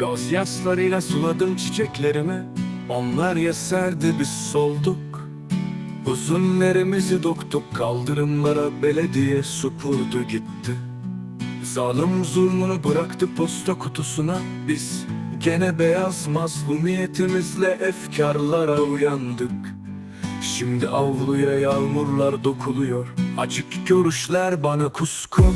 Gözyaşlarıyla suladım çiçeklerimi. Onlar yeserdi biz solduk. Uzunlerimizi doktuk kaldırımlara Belediye süpürdü gitti. Zalim zulmünü bıraktı posta kutusuna. Biz gene beyaz mazlumiyetimizle efkarlara uyandık. Şimdi avluya yağmurlar dokuluyor. Açık görüşler bana kuskun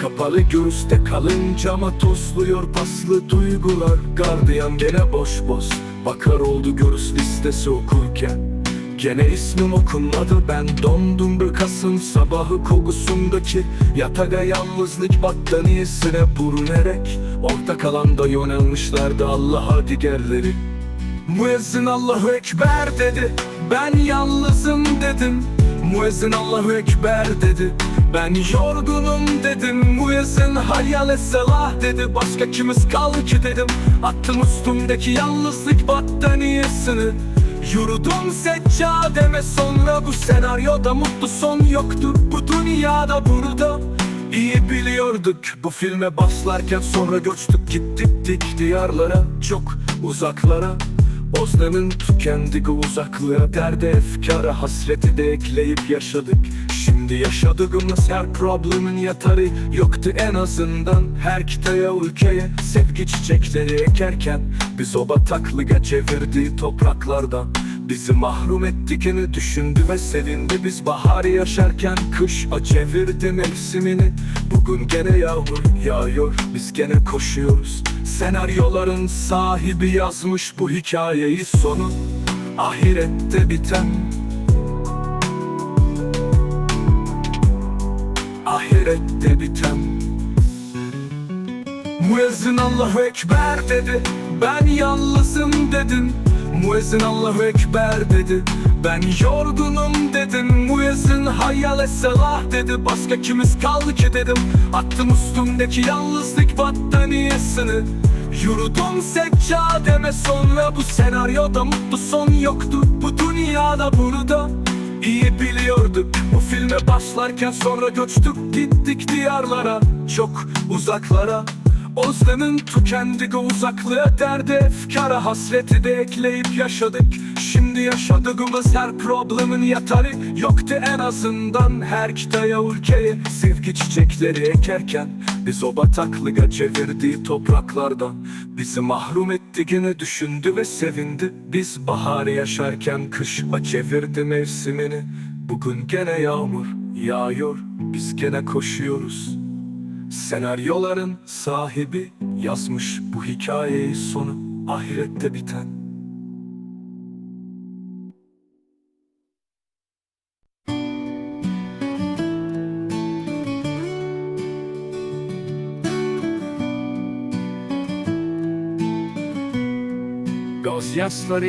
Kapalı göğüste kalınca ama tozluyor paslı duygular. Gardiyan gene boş boş Bakar oldu görüş listesi okurken. Gene ismim okunmadı ben dondum bir Kasım sabahı kokusundaki Yatağa yalnızlık battaniyesine bürünerek Orta kalanda yönelmişlerdi Allah'a diğerleri Müezzin Allahu Ekber dedi Ben yalnızım dedim. Müezzin Allahu Ekber dedi Ben yorgunum dedim Müezzin hayal selah dedi. Başka kimiz kaldı ki dedim Attım üstümdeki yalnızlık battaniyesini. Yürüdüm seccademe sonra bu senaryoda mutlu son yoktu. Bu dünyada burada İyi biliyorduk. Bu filme başlarken sonra göçtük gittik dik diyarlara çok uzaklara. Bosna'nın tükendik uzaklığa derde efkara hasreti de ekleyip yaşadık Şimdi yaşadığımız her problemin yatarı yoktu en azından. Her kitaya ülkeye sevgi çiçekleri ekerken Biz o bataklığa çevirdiği topraklardan. Bizi mahrum ettikini düşündü ve sevindi. Biz baharı yaşarken kış çevirdi mevsimini. Bugün gene yağmur yağıyor biz gene koşuyoruz. Senaryoların sahibi yazmış bu hikayeyi sonu. Ahirette biten Ahirette biten Müezzin Allahu Ekber dedi Ben yalnızım dedim Müezzin Allahu Ekber dedi Ben yorgunum dedim Müezzin hayal selah dedi Başka kimiz kaldı ki dedim. Attım üstümdeki yalnızlık battaniyesini. Yürüdüm seccademe sonra Bu senaryoda mutlu son yoktu. Bu dünyada burada İyi biliyorduk. Bu filme başlarken sonra göçtük gittik diyarlara. Çok uzaklara. Özlemin tükendik o uzaklığa derde efkara. Hasreti de ekleyip yaşadık. Şimdi yaşadığımız her problemin yatarı yoktu en azından Her kitaya ülkeye sevgi çiçekleri ekerken Biz o bataklığa çevirdiği topraklardan Bizi mahrum ettiğini düşündü ve sevindi. Biz baharı yaşarken kışa çevirdi mevsimini. Bugün gene yağmur yağıyor biz gene koşuyoruz. Senaryoların sahibi yazmış bu hikayeyi sonu ahirette biten. Gözyaşları